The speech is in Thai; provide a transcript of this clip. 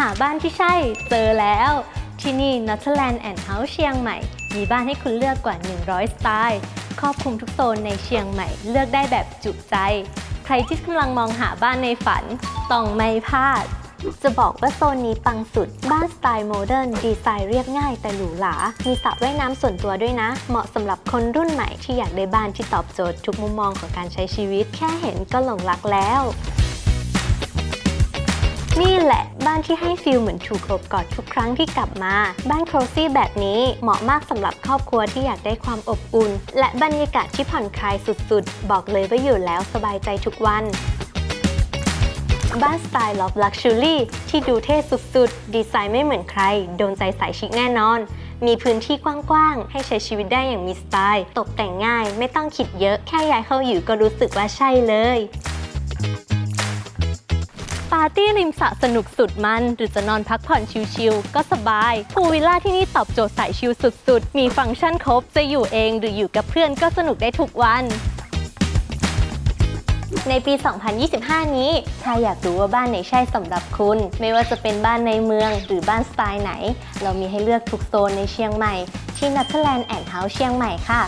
หาบ้านที่ใช่เจอแล้ว ที่นี่ n o t t e r l a n d and House เชียงใหม่ มีบ้านให้คุณเลือกกว่า 100 สไตล์ ครอบคลุมทุกโซนในเชียงใหม่ เลือกได้แบบจุใจ ใครที่กำลังมองหาบ้านในฝัน ต้องไม่พลาด จะบอกว่าโซนนี้ปังสุด บ้านสไตล์โมเดิร์นดีไซน์เรียบง่ายแต่หรูหรา มีสระว่ายน้ำส่วนตัวด้วยนะ เหมาะสำหรับคนรุ่นใหม่ที่อยากได้บ้านที่ตอบโจทย์ทุกมุมมองของการใช้ชีวิต แค่เห็นก็หลงรักแล้ว นี่แหละบ้านที่ให้ฟิลเหมือนถูกโอบกอดทุกครั้งที่กลับมา บ้านโครซี่แบบนี้เหมาะมากสำหรับครอบครัวที่อยากได้ความอบอุ่น และบรรยากาศที่ผ่อนคลายสุดๆ บอกเลยว่าอยู่แล้วสบายใจทุกวันบ้านสไตล์ลอฟลักชัวรี่ที่ดูเท่สุดๆ ดีไซน์ไม่เหมือนใคร โดนใจสายชิคแน่นอน มีพื้นที่กว้างๆ ให้ใช้ชีวิตได้อย่างมีสไตล์ ตกแต่งง่ายไม่ต้องคิดเยอะ แค่ย้ายเข้าอยู่ก็รู้สึกว่าใช่เลย ปาร์ตี้ริมสระสนุกสุดมัน หรือจะนอนพักผ่อนชิลๆก็สบายพูลวิลล่าที่นี่ตอบโจทย์สายชิลสุดๆ มีฟังก์ชันครบจะอยู่เองหรืออยู่กับเพื่อนก็สนุกได้ทุกวันในปี 2025 นี้ ถ้าอยากรู้ว่าบ้านไหนใช่สำหรับคุณ ไม่ว่าจะเป็นบ้านในเมืองหรือบ้านสไตล์ไหน เรามีให้เลือกทุกโซนในเชียงใหม่ ที่ n u t t e r l a n d and House เชียงใหม่ค่ะ